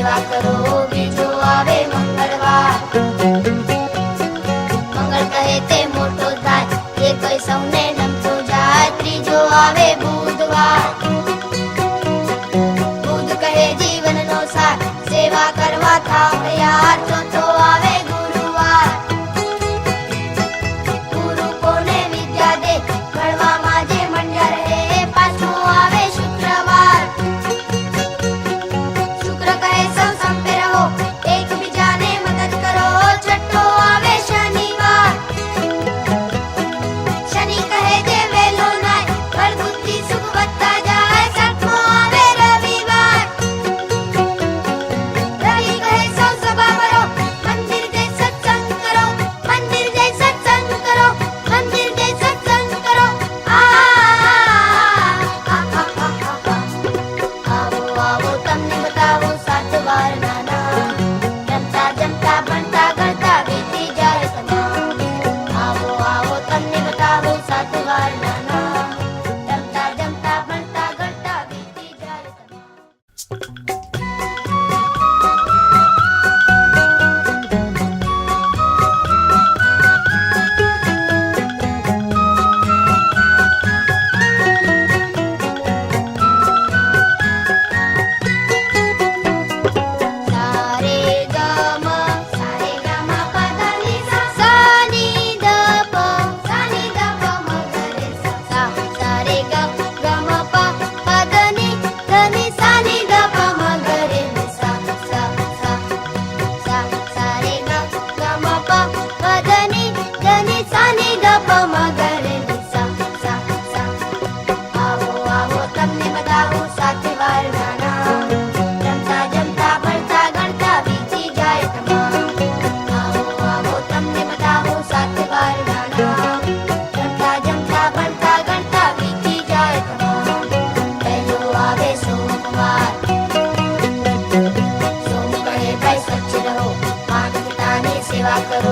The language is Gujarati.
સેવા સૌને નમતો જાય. ત્રીજો આવે બુધવાર. બુધ કહે જીવનનો સાર, સેવા કરવા થાવ યાર ચોથો Lázaro.